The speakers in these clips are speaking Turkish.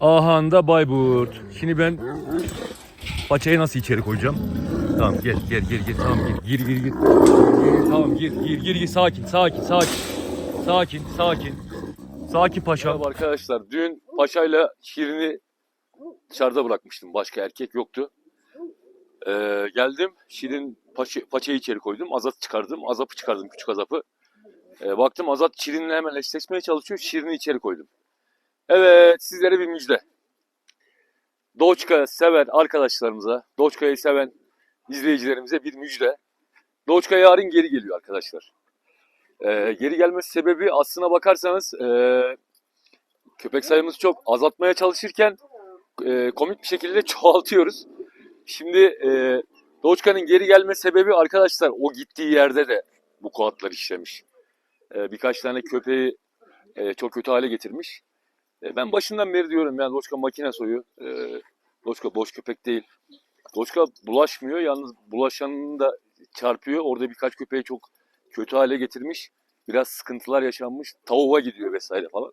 Ahanda Bayburt. Şimdi ben paçayı nasıl içeri koyacağım? Tamam gel gel gel gel tamam gir gir gir gir. Tamam gir gir gir gir sakin sakin sakin. Sakin sakin. Sakin paşa. Merhaba arkadaşlar. Dün paşayla Şirin'i dışarıda bırakmıştım. Başka erkek yoktu. Ee, geldim. Şirin paça, paçayı içeri koydum. Azat çıkardım. Azap'ı çıkardım. Küçük Azap'ı. Ee, baktım Azat Şirin'le hemen eşleşmeye çalışıyor. Şirin'i içeri koydum. Evet sizlere bir müjde. Doçka seven arkadaşlarımıza, Doçka'yı seven izleyicilerimize bir müjde. Doçka yarın geri geliyor arkadaşlar. Ee, geri gelmesi sebebi aslına bakarsanız ee, köpek sayımızı çok azaltmaya çalışırken ee, komik bir şekilde çoğaltıyoruz. Şimdi ee, Doçka'nın geri gelme sebebi arkadaşlar o gittiği yerde de bu kuatlar işlemiş. Ee, birkaç tane köpeği ee, çok kötü hale getirmiş. E, Ben başından beri diyorum yani Doçka makine soyu. E, boş köpek değil. Doçka bulaşmıyor. Yalnız bulaşanını da çarpıyor. Orada birkaç köpeği çok kötü hale getirmiş. Biraz sıkıntılar yaşanmış. Tavuğa gidiyor vesaire falan.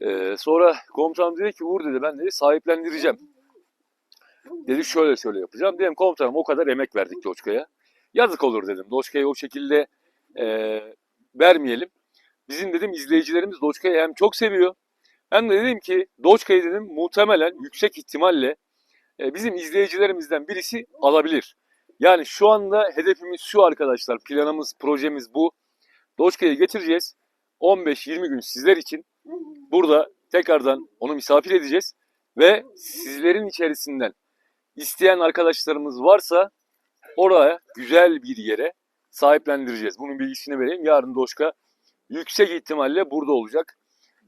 E, sonra komutanım dedi ki Uğur dedi ben dedi sahiplendireceğim. Dedi şöyle şöyle yapacağım. Dedim komutanım o kadar emek verdik Doçka'ya. Yazık olur dedim. Doçka'yı o şekilde e, vermeyelim. Bizim dedim izleyicilerimiz Doçka'yı hem çok seviyor hem de dedim ki Doçka'yı dedim muhtemelen yüksek ihtimalle e, bizim izleyicilerimizden birisi alabilir. Yani şu anda hedefimiz şu arkadaşlar. Planımız, projemiz bu. Doçka'yı getireceğiz. 15-20 gün sizler için burada tekrardan onu misafir edeceğiz. Ve sizlerin içerisinden isteyen arkadaşlarımız varsa oraya güzel bir yere sahiplendireceğiz. Bunun bilgisini vereyim. Yarın Doçka yüksek ihtimalle burada olacak.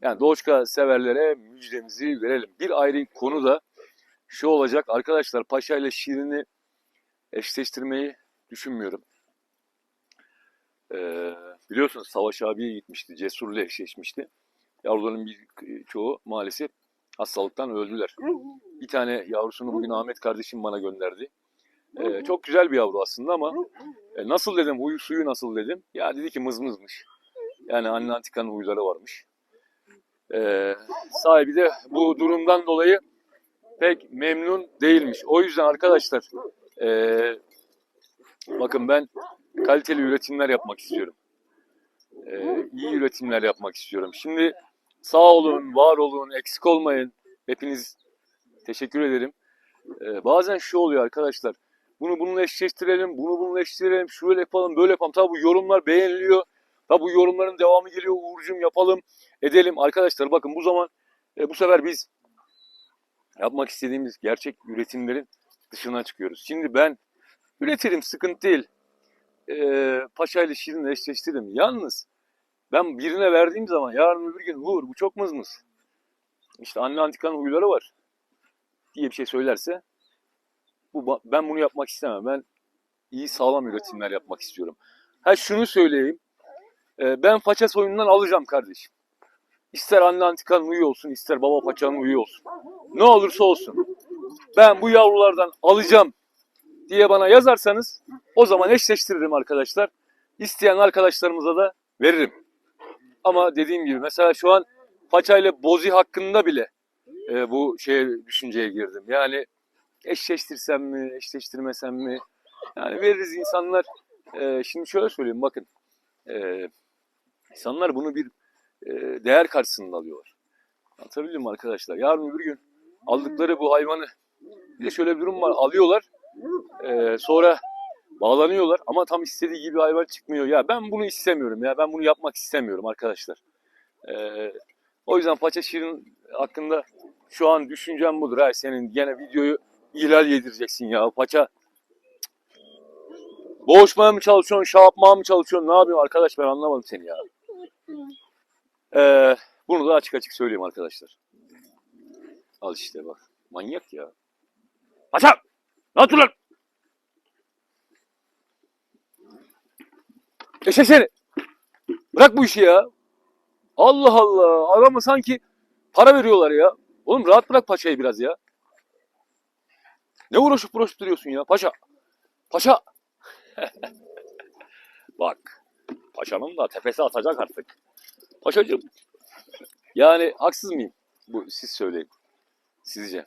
Yani Doçka severlere müjdemizi verelim. Bir ayrı konu da şu olacak. Arkadaşlar Paşa ile Şirin'i eşleştirmeyi düşünmüyorum. Ee, biliyorsunuz Savaş abiye gitmişti. Cesur'la eşleşmişti. Yavruların bir çoğu maalesef hastalıktan öldüler. Bir tane yavrusunu bugün Ahmet kardeşim bana gönderdi. Ee, çok güzel bir yavru aslında ama e, nasıl dedim, huyu suyu nasıl dedim. Ya dedi ki mızmızmış. Yani anne antikanın huyları varmış. Ee, sahibi de bu durumdan dolayı pek memnun değilmiş. O yüzden arkadaşlar ee, bakın ben kaliteli üretimler yapmak istiyorum. Ee, iyi üretimler yapmak istiyorum. Şimdi sağ olun, var olun, eksik olmayın. Hepiniz teşekkür ederim. Ee, bazen şu oluyor arkadaşlar. Bunu bununla eşleştirelim, bunu bununla eşleştirelim, şöyle yapalım, böyle yapalım. Tabi bu yorumlar beğeniliyor. Tabi bu yorumların devamı geliyor. Uğur'cum yapalım, edelim. Arkadaşlar bakın bu zaman e, bu sefer biz yapmak istediğimiz gerçek üretimlerin dışına çıkıyoruz. Şimdi ben üretirim sıkıntı değil. E, Paşa ile Şirin'le eşleştiririm. Yalnız ben birine verdiğim zaman yarın öbür gün Uğur bu çok mızmız. İşte anne antikanın huyları var diye bir şey söylerse bu ben bunu yapmak istemem. Ben iyi sağlam üretimler yapmak istiyorum. Ha şunu söyleyeyim. Ee, ben paça soyundan alacağım kardeşim. İster anne antikanın huyu olsun, ister baba paçanın huyu olsun. Ne olursa olsun. Ben bu yavrulardan alacağım diye bana yazarsanız o zaman eşleştiririm arkadaşlar. İsteyen arkadaşlarımıza da veririm. Ama dediğim gibi mesela şu an paçayla bozi hakkında bile e, bu şeye düşünceye girdim. Yani eşleştirsem mi, eşleştirmesem mi? Yani veririz insanlar. E, şimdi şöyle söyleyeyim bakın. E, insanlar bunu bir e, değer karşısında alıyorlar. Anlatabildim mi arkadaşlar? Yarın öbür gün aldıkları bu hayvanı bir de şöyle bir durum var. Alıyorlar. e, sonra bağlanıyorlar ama tam istediği gibi hayvan çıkmıyor. Ya ben bunu istemiyorum ya. Ben bunu yapmak istemiyorum arkadaşlar. E, o yüzden paça şirin hakkında şu an düşüncem budur. Ha, senin gene videoyu ihlal yedireceksin ya. Paça boğuşmaya mı çalışıyorsun, şey mı çalışıyorsun? Ne yapıyorsun arkadaş ben anlamadım seni ya. Ee, bunu da açık açık söyleyeyim arkadaşlar. Al işte bak. Manyak ya. Paça! Ne yaptın lan? Eşek seni. Bırak bu işi ya. Allah Allah. Adamı sanki para veriyorlar ya. Oğlum rahat bırak paçayı biraz ya. Ne uğraşıp uğraşıp duruyorsun ya paşa? Paşa. Bak. Paşanın da tepesi atacak artık. Paşacığım. Yani haksız mıyım? Bu siz söyleyin. Sizce.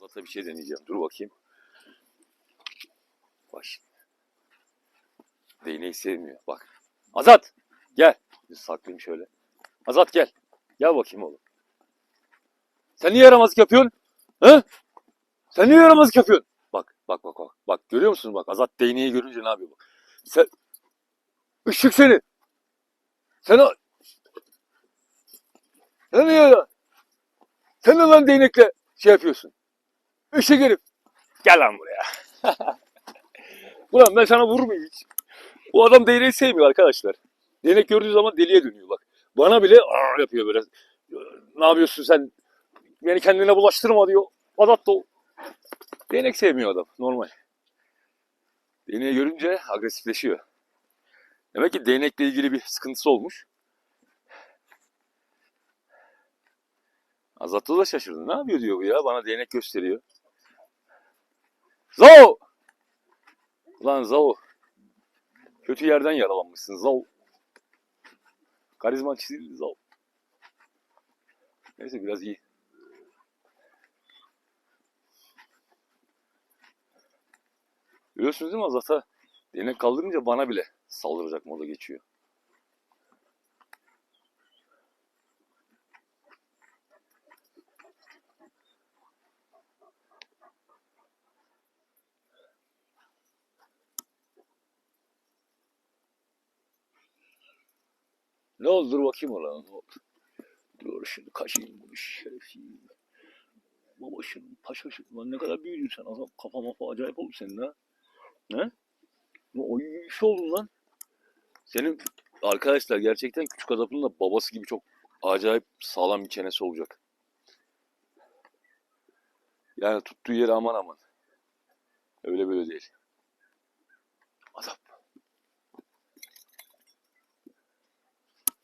Azat'a bir şey deneyeceğim. Dur bakayım. Bak şimdi. Değneği sevmiyor. Bak. Azat! Gel. Bir saklayayım şöyle. Azat gel. Gel bakayım oğlum. Sen niye yaramazlık yapıyorsun? He? Sen niye yaramazlık yapıyorsun? Bak, bak, bak, bak. Görüyor musun bak. Azat değneği görünce ne yapıyor bak. Sen... Işık seni. Sen o... Sen niye lan? Sen de lan değnekle şey yapıyorsun. Işık herif. Gel lan buraya. Ulan ben sana vurur muyum hiç? Bu adam değneği sevmiyor arkadaşlar. Değnek gördüğü zaman deliye dönüyor bak. Bana bile "Aa!" yapıyor böyle. Ne yapıyorsun sen? Beni kendine bulaştırma diyor. Azat da. Değnek sevmiyor adam. Normal. Değneği görünce agresifleşiyor. Demek ki değnekle ilgili bir sıkıntısı olmuş. Azat'ta da şaşırdı. Ne yapıyor diyor bu ya? Bana değnek gösteriyor. Zao! Lan Zao. Kötü yerden yaralanmışsın Zao. Karizman çizildi Zao. Neyse biraz iyi. Görüyorsunuz değil mi Azat'a? Değnek kaldırınca bana bile saldıracak moda geçiyor. Ne oldu dur bakayım ona. Ne oldu? Dur şimdi kaçayım bu şerefsiz. Babaşın, paşaşın. Lan ne kadar büyüdün sen. Adam kafa mafa acayip oldu senin ha. Ne? O iyi iş oldun lan. Senin arkadaşlar gerçekten küçük adamın da babası gibi çok acayip sağlam bir çenesi olacak. Yani tuttuğu yere aman aman. Öyle böyle değil. Adam.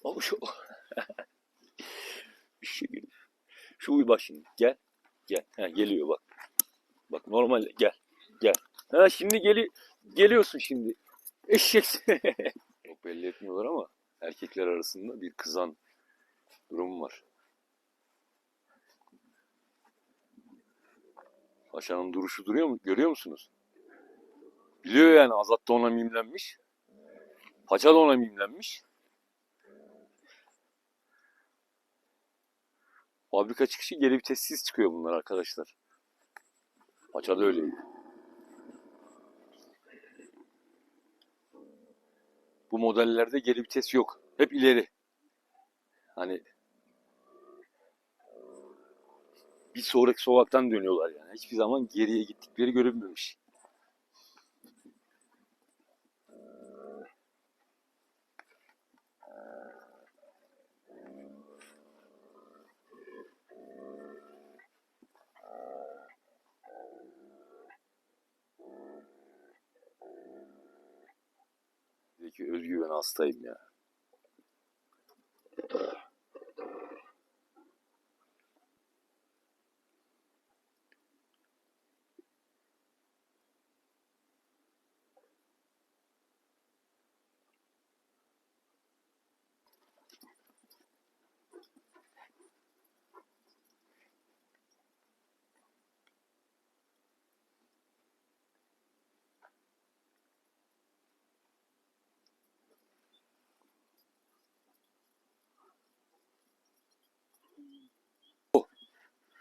Ama şu... bir şey. Şu uy bak şimdi. Gel. Gel. Ha, geliyor bak. Bak normal gel. Ha şimdi geli geliyorsun şimdi. Eşeksin. Çok belli etmiyorlar ama erkekler arasında bir kızan durum var. Paşa'nın duruşu duruyor mu? Görüyor musunuz? Biliyor yani Azat da ona mimlenmiş. Paşa da ona mimlenmiş. Fabrika çıkışı geri vitessiz çıkıyor bunlar arkadaşlar. Paça da öyleydi. Bu modellerde geri vites yok. Hep ileri. Hani bir sonraki sokaktan dönüyorlar yani. Hiçbir zaman geriye gittikleri görünmemiş. Peki özgüven hastayım ya.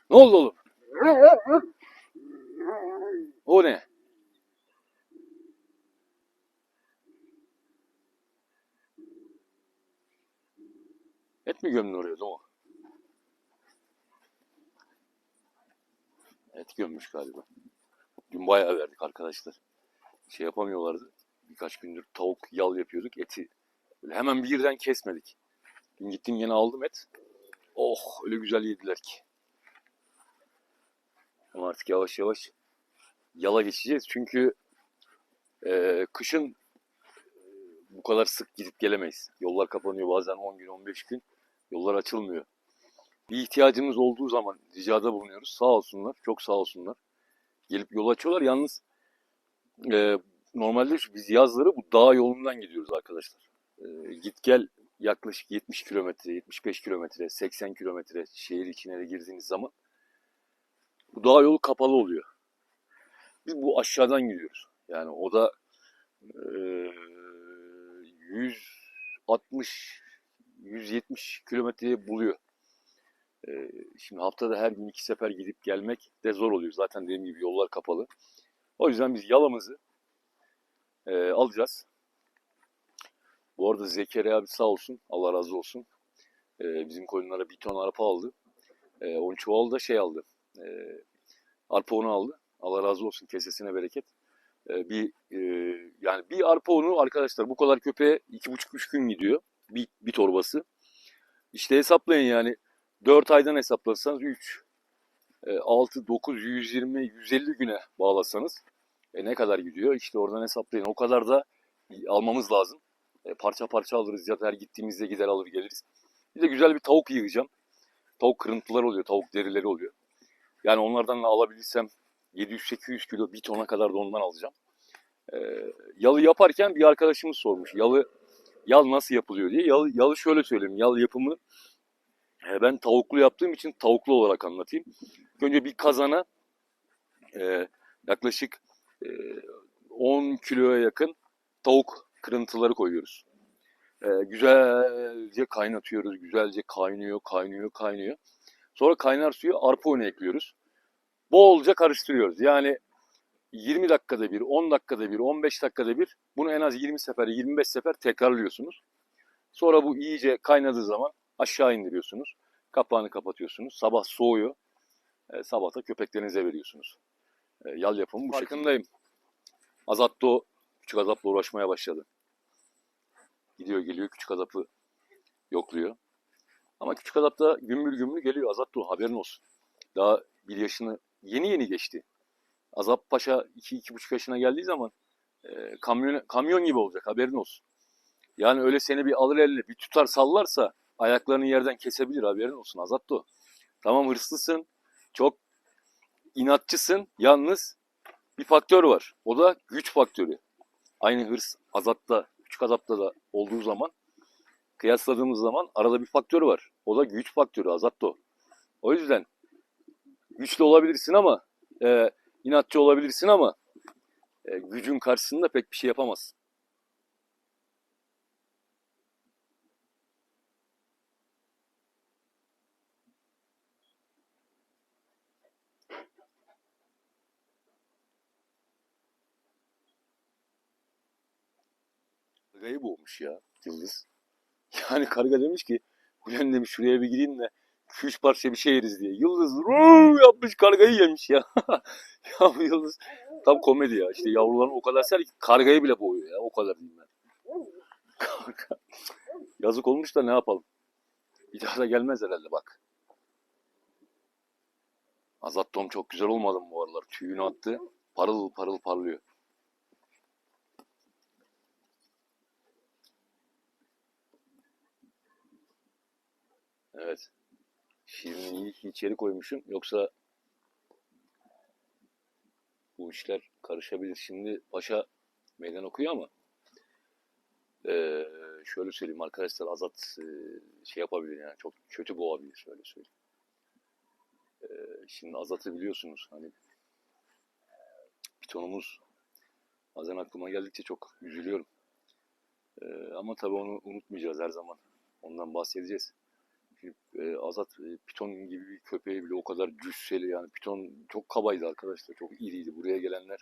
Ne oldu oğlum? O ne? Et mi gömdün oraya o? Et gömmüş galiba. Dün bayağı verdik arkadaşlar. Şey yapamıyorlardı. Birkaç gündür tavuk yal yapıyorduk. Eti böyle hemen birden kesmedik. Dün gittim yine aldım et. Oh öyle güzel yediler ki. Ama artık yavaş yavaş yala geçeceğiz. Çünkü e, kışın e, bu kadar sık gidip gelemeyiz. Yollar kapanıyor bazen 10 gün 15 gün. Yollar açılmıyor. Bir ihtiyacımız olduğu zaman ricada bulunuyoruz. Sağ olsunlar. Çok sağ olsunlar. Gelip yol açıyorlar. Yalnız e, normalde biz yazları bu dağ yolundan gidiyoruz arkadaşlar. Ee, git gel yaklaşık 70 kilometre, 75 kilometre, 80 kilometre şehir içine de girdiğiniz zaman bu dağ yolu kapalı oluyor. Biz bu aşağıdan gidiyoruz. Yani o da eee 160 170 kilometreyi buluyor. Eee, şimdi haftada her gün iki sefer gidip gelmek de zor oluyor. Zaten dediğim gibi yollar kapalı. O yüzden biz yalamızı eee, alacağız. Bu arada Zekeriya abi sağ olsun. Allah razı olsun. Eee, bizim koyunlara bir ton arpa aldı. Eee 10 çuval da şey aldı. Eee arpa unu aldı. Allah razı olsun. Kesesine bereket. Eee, bir eee, yani bir arpa unu arkadaşlar bu kadar köpeğe iki buçuk üç gün gidiyor. Bir, bir torbası. İşte hesaplayın yani 4 aydan hesaplasanız 3, 6, 9, 120, 150 güne bağlasanız e, ne kadar gidiyor? İşte oradan hesaplayın. O kadar da almamız lazım. E, parça parça alırız ya da her gittiğimizde gider alır geliriz. Bir de güzel bir tavuk yığacağım. Tavuk kırıntıları oluyor, tavuk derileri oluyor. Yani onlardan da alabilirsem 700-800 kilo bir tona kadar da ondan alacağım. E, yalı yaparken bir arkadaşımız sormuş. Yalı yal nasıl yapılıyor diye. Yalı, yalı şöyle söyleyeyim. Yal yapımı e, ben tavuklu yaptığım için tavuklu olarak anlatayım. Önce bir kazana e, yaklaşık e, 10 kiloya yakın tavuk kırıntıları koyuyoruz. E, güzelce kaynatıyoruz. Güzelce kaynıyor, kaynıyor, kaynıyor. Sonra kaynar suyu arpa unu ekliyoruz. Bolca karıştırıyoruz. Yani 20 dakikada bir, 10 dakikada bir, 15 dakikada bir bunu en az 20 sefer, 25 sefer tekrarlıyorsunuz. Sonra bu iyice kaynadığı zaman aşağı indiriyorsunuz. Kapağını kapatıyorsunuz. Sabah soğuyor. E, sabah da köpeklerinize veriyorsunuz. E, yal yapımı bu farkındayım. Azatto küçük azapla uğraşmaya başladı. Gidiyor geliyor küçük azapı yokluyor. Ama küçük azap da gümbür gümbür geliyor Azatto haberin olsun. Daha bir yaşını yeni yeni geçti. Azap Paşa 2-2,5 yaşına geldiği zaman e, kamyon, kamyon gibi olacak haberin olsun. Yani öyle seni bir alır eline bir tutar sallarsa ayaklarını yerden kesebilir haberin olsun Azatto. Tamam hırslısın, çok inatçısın, yalnız bir faktör var. O da güç faktörü. Aynı hırs Azat'ta, küçük Azap'ta da olduğu zaman kıyasladığımız zaman arada bir faktör var. O da güç faktörü Azatto. O yüzden güçlü olabilirsin ama e, inatçı olabilirsin ama e, gücün karşısında pek bir şey yapamazsın. Kargayı boğmuş ya Yıldız. Yani karga demiş ki Gülen demiş şuraya bir gideyim de iki üç parça bir şey yeriz diye. Yıldız "Ruu!" yapmış kargayı yemiş ya. ya bu Yıldız tam komedi ya. İşte yavrularını o kadar ser ki kargayı bile boğuyor ya. O kadar diyeyim ben. Yazık olmuş da ne yapalım. Bir daha da gelmez herhalde bak. Azat Tom çok güzel olmadı mı bu aralar? Tüyünü attı. Parıl parıl parlıyor. Evet. Şirin'i iyi içeri koymuşum. Yoksa bu işler karışabilir. Şimdi Paşa meydan okuyor ama eee, şöyle söyleyeyim arkadaşlar Azat eee, şey yapabilir yani çok kötü boğabilir şöyle söyleyeyim. Eee, şimdi Azat'ı biliyorsunuz hani pitonumuz bazen aklıma geldikçe çok üzülüyorum. Eee, ama tabii onu unutmayacağız her zaman. Ondan bahsedeceğiz. E, Azat e, Piton gibi bir köpeği bile o kadar cüsseli yani Piton çok kabaydı arkadaşlar çok iriydi. Buraya gelenler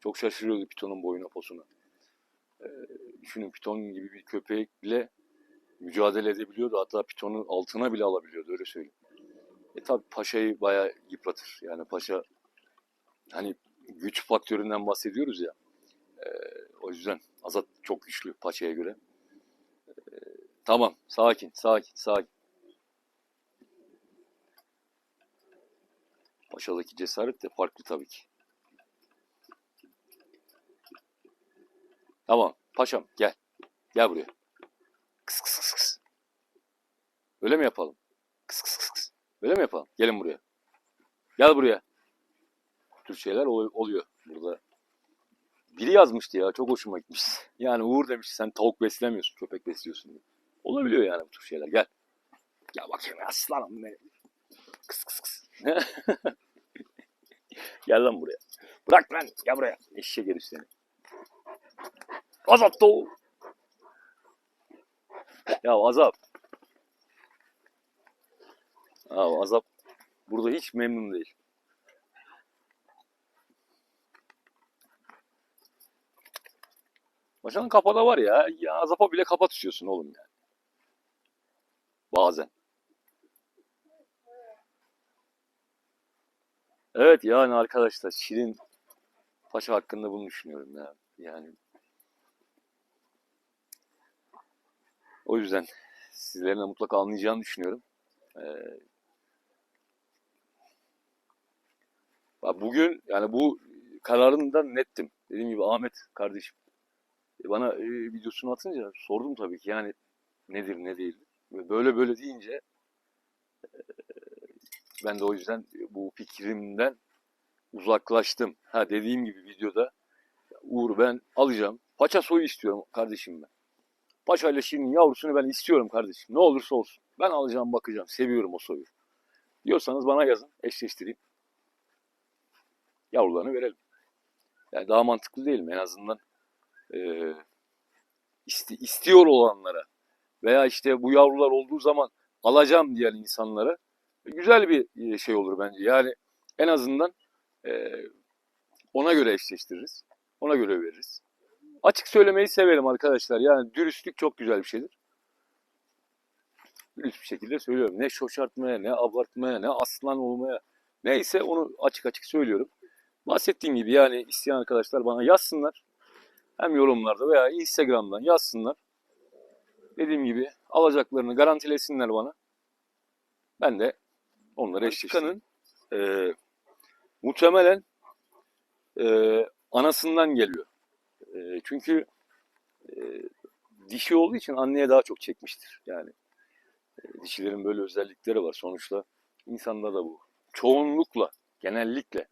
çok şaşırıyordu Piton'un boyuna posuna. E, düşünün Piton gibi bir köpek bile mücadele edebiliyordu. Hatta Piton'un altına bile alabiliyordu öyle söyleyeyim. E tabi Paşa'yı bayağı yıpratır. Yani Paşa hani güç faktöründen bahsediyoruz ya e, o yüzden Azat çok güçlü Paşa'ya göre. E, tamam sakin sakin sakin Paşa'daki cesaret de farklı tabii ki. Tamam. Paşam gel. Gel buraya. Kıs kıs kıs kıs. Öyle mi yapalım? Kıs kıs kıs kıs. Öyle mi yapalım? Gelin buraya. Gel buraya. Bu tür şeyler ol- oluyor burada. biri yazmıştı ya çok hoşuma gitmiş. Yani Uğur demiş sen tavuk beslemiyorsun köpek besliyorsun diye. Olabiliyor yani bu tür şeyler gel. Gel bakayım aslanım benim. Kıs kıs kıs. gel lan buraya. Bırak lan gel buraya. Eşek herif seni. Azap doğu. Ya Azap. Ya Azap burada hiç memnun değil. Başkanın kafada var ya, ya Azap'a bile kafa tutuyorsun oğlum yani. Bazen. Evet yani arkadaşlar Şirin Paşa hakkında bunu düşünüyorum ya. Yani o yüzden sizlerin de mutlaka anlayacağını düşünüyorum. Ee, bugün yani bu kararından nettim. Dediğim gibi Ahmet kardeşim e, bana e, videosunu atınca sordum tabii ki yani nedir ne değil. Böyle böyle deyince ben de o yüzden bu fikrimden uzaklaştım. Ha dediğim gibi videoda Uğur ben alacağım. Paça soyu istiyorum kardeşim ben. Paça ile Şirin'in yavrusunu ben istiyorum kardeşim. Ne olursa olsun. Ben alacağım bakacağım. Seviyorum o soyu. Diyorsanız bana yazın. Eşleştireyim. Yavrularını verelim. Yani daha mantıklı değil mi? En azından e, iste- istiyor olanlara veya işte bu yavrular olduğu zaman alacağım diyen insanlara güzel bir e, şey olur bence. Yani en azından e, ona göre eşleştiririz. Ona göre veririz. Açık söylemeyi severim arkadaşlar. Yani dürüstlük çok güzel bir şeydir. Dürüst bir şekilde söylüyorum. Ne şoşartmaya, ne abartmaya, ne aslan olmaya. Neyse onu açık açık söylüyorum. Bahsettiğim gibi yani isteyen arkadaşlar bana yazsınlar. Hem yorumlarda veya Instagram'dan yazsınlar. Dediğim gibi alacaklarını garantilesinler bana. Ben de onları eşleştireyim. E, muhtemelen e, anasından geliyor. E, çünkü e, dişi olduğu için anneye daha çok çekmiştir. Yani e, dişilerin böyle özellikleri var. Sonuçta insanda da bu. Çoğunlukla, genellikle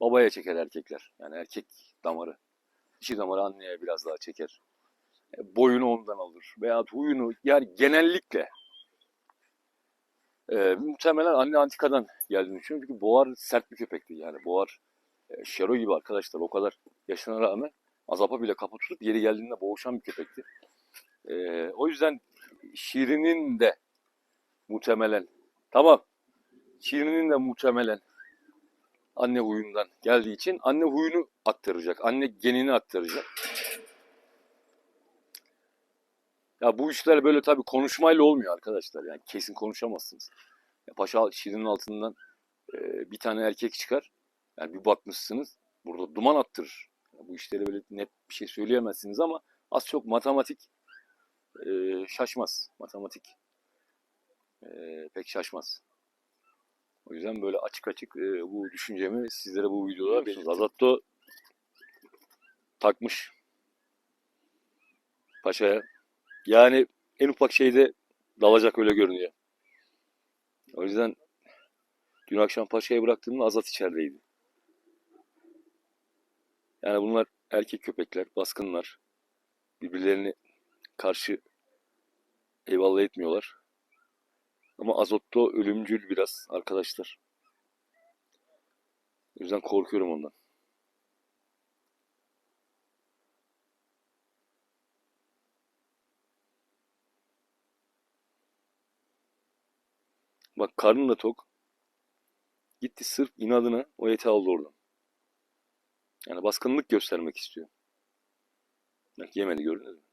babaya çeker erkekler. Yani erkek damarı. Dişi damarı anneye biraz daha çeker. E, boyunu ondan alır. Veya huyunu yani genellikle e, muhtemelen anne antikadan geldiğini düşünüyorum. Çünkü boğar sert bir köpekti yani. Boğar e, Şero gibi arkadaşlar o kadar yaşına rağmen azapa bile kapı tutup yeri geldiğinde boğuşan bir köpekti. E, o yüzden Şirin'in de muhtemelen tamam Şirin'in de muhtemelen anne huyundan geldiği için anne huyunu aktaracak. Anne genini aktaracak. Ya bu işler böyle tabii konuşmayla olmuyor arkadaşlar. Yani kesin konuşamazsınız. Ya paşa Şirin'in altından e, bir tane erkek çıkar. Yani bir bakmışsınız burada duman attırır. Ya bu işleri böyle net bir şey söyleyemezsiniz ama az çok matematik e, şaşmaz. Matematik e, pek şaşmaz. O yüzden böyle açık açık e, bu düşüncemi sizlere bu videoda belirttim. Azatto takmış paşaya. Yani en ufak şeyde dalacak öyle görünüyor. O yüzden dün akşam paşaya bıraktığımda Azat içerideydi. Yani bunlar erkek köpekler, baskınlar. Birbirlerini karşı eyvallah etmiyorlar. Ama Azotto ölümcül biraz arkadaşlar. O yüzden korkuyorum ondan. Bak karnı da tok. Gitti sırf inadına o eti aldı oradan. Yani baskınlık göstermek istiyor. Bak yemedi gördünüz mü?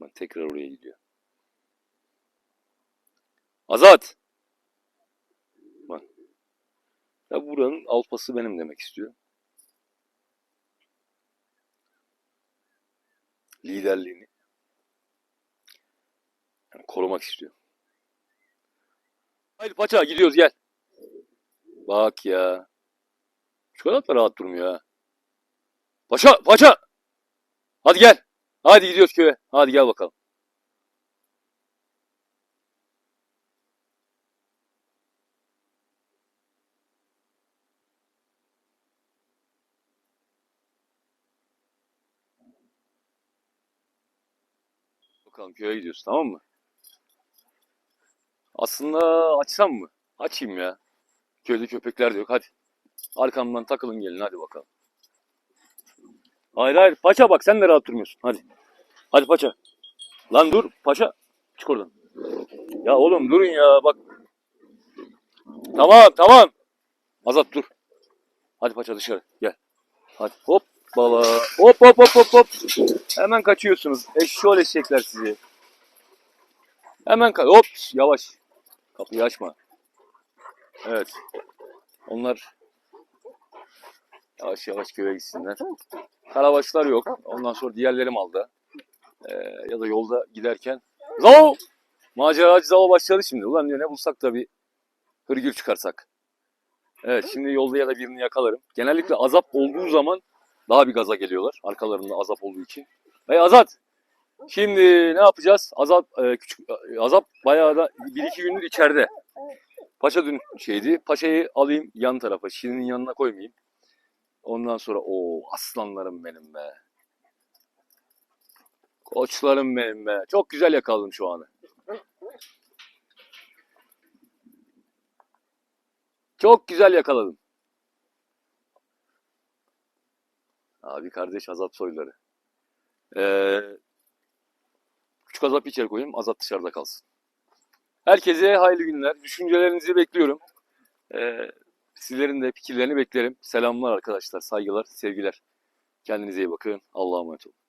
Bak tekrar oraya gidiyor. Azat! Bak. Ya buranın alfası benim demek istiyor. Liderliğini yani korumak istiyor. Haydi paça gidiyoruz gel. Bak ya. Şu kanat da rahat durmuyor ha. Paşa paşa. Hadi gel. Hadi gidiyoruz köye. Hadi gel bakalım. Bakalım köye gidiyoruz tamam mı? Aslında açsam mı? Açayım ya. Köyde köpekler de yok hadi. Arkamdan takılın gelin hadi bakalım. Hayır hayır paça bak sen de rahat durmuyorsun hadi. Hadi paça. Lan dur paça. Çık oradan. Ya oğlum durun ya bak. Tamam tamam. Azat dur. Hadi paça dışarı gel. Hadi hop bala. Hop hop hop hop hop. Hemen kaçıyorsunuz. Eşşoğlu eşekler sizi. Hemen ka hop yavaş. Kapıyı açma. Evet. Onlar yavaş yavaş köye gitsinler. Karabaşlar yok. Ondan sonra diğerleri malda. Ee, ya da yolda giderken Zao! Maceracı Zao başladı şimdi. Ulan diyor ne bulsak da bir hırgür çıkarsak. Evet şimdi yolda ya da birini yakalarım. Genellikle azap olduğu zaman daha bir gaza geliyorlar. Arkalarında azap olduğu için. Hey Azat! Şimdi ne yapacağız? Azap e, küçük e, Azap bayağı da bir iki gündür içeride. Paşa dün şeydi. Paşayı alayım yan tarafa. Şirin'in yanına koymayayım. Ondan sonra o aslanlarım benim be. Koçlarım benim be. Çok güzel yakaladım şu anı. Çok güzel yakaladım. Abi kardeş azap soyları. Ee, küçük azap içeri koyayım. Azap dışarıda kalsın. Herkese hayırlı günler. Düşüncelerinizi bekliyorum. Ee, sizlerin de fikirlerini beklerim. Selamlar arkadaşlar. Saygılar, sevgiler. Kendinize iyi bakın. Allah'a emanet olun.